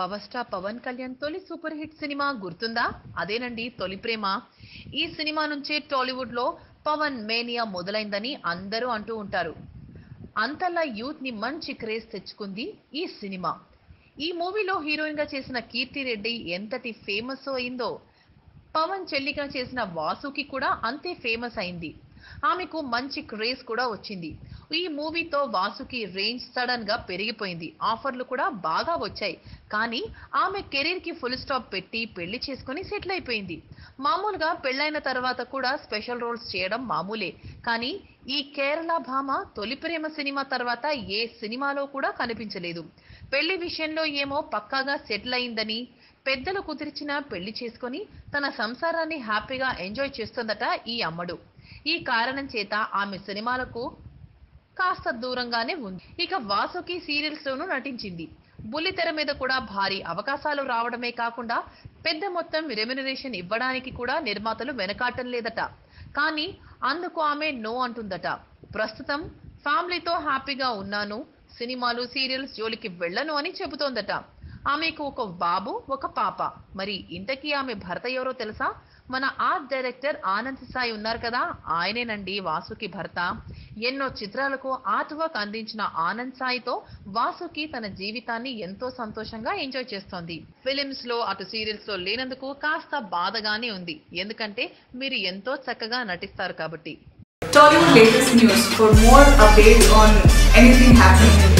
Power star Pawan Kalyan తొలి super hit cinema గుర్తుందా? అదేనండి తొలి ప్రేమ. ఈ సినిమా నుంచే టాలీవుడ్లో పవన్ మేనియా మొదలైందని అందరూ అంటూ ఉంటారు. అంతలా యూత్ని మంచి క్రేజ్ తెచ్చుకుంది ఈ సినిమా. ఈ మూవీలో హీరోయిన్గా చేసిన కీర్తి రెడ్డి ఎంతటి ఫేమస్ అయిందో పవన్ చెల్లిగా చేసిన వాసుకి కూడా అంతే ఫేమస్ అయింది. ఆమెకు మంచి క్రేజ్ కూడా వచ్చింది. ఈ మూవీతో వాసుకి రేంజ్ సడన్గా పెరిగిపోయింది. ఆఫర్లు కూడా బాగా వచ్చాయి. కానీ ఆమె కెరీర్కి ఫుల్ స్టాప్ పెట్టి పెళ్ళి చేసుకుని సెటిల్ అయిపోయింది. మామూలుగా పెళ్ళైన తర్వాత కూడా స్పెషల్ రోల్స్ చేయడం మామూలే. కానీ ఈ కేరళ భామ తొలి ప్రేమ సినిమా తర్వాత ఏ సినిమాలో కూడా కనిపించలేదు. పెళ్ళి విషయంలో ఏమో పక్కాగా సెటిల్ అయిందని పెద్దలు కుదిర్చిన పెళ్ళి చేసుకొని తన సంసారాన్ని హ్యాపీగా ఎంజాయ్ చేస్తుందట ఈ అమ్మడు. ఈ కారణం చేత ఆమె సినిమాలకు కాస్త దూరంగానే ఉంది. ఇక వాసుకి సీరియల్స్ లోనూ నటించింది బుల్లితెర మీద కూడా భారీ అవకాశాలు రావడమే కాకుండా పెద్ద మొత్తం రెమ్యునరేషన్ ఇవ్వడానికి కూడా నిర్మాతలు వెనకాటం లేదట. కానీ అందుకు ఆమె నో అంటుందట. ప్రస్తుతం ఫ్యామిలీతో హ్యాపీగా ఉన్నాను సినిమాలు సీరియల్స్ జోలికి వెళ్ళను అని చెబుతోందట. ఆమెకు ఒక బాబు ఒక పాప. మరి ఇంతకీ ఆమె భర్త ఎవరో తెలుసా? మన ఆర్ట్ డైరెక్టర్ ఆనంద్ సాయి ఉన్నారు కదా? ఆయనేనండి వాసుకి భర్త. ఎన్నో చిత్రాలకు ఆర్ట్ వర్క్ అందించిన ఆనంద్ సాయితో వాసుకి తన జీవితాన్ని ఎంతో సంతోషంగా ఎంజాయ్ చేస్తోంది. ఫిలిమ్స్లో అటు సీరియల్స్లో లేనందుకు కాస్త బాధగానే ఉంది. ఎందుకంటే మీరు ఎంతో చక్కగా నటిస్తారు కాబట్టి. Tollywood latest news. For more updates on anything happening in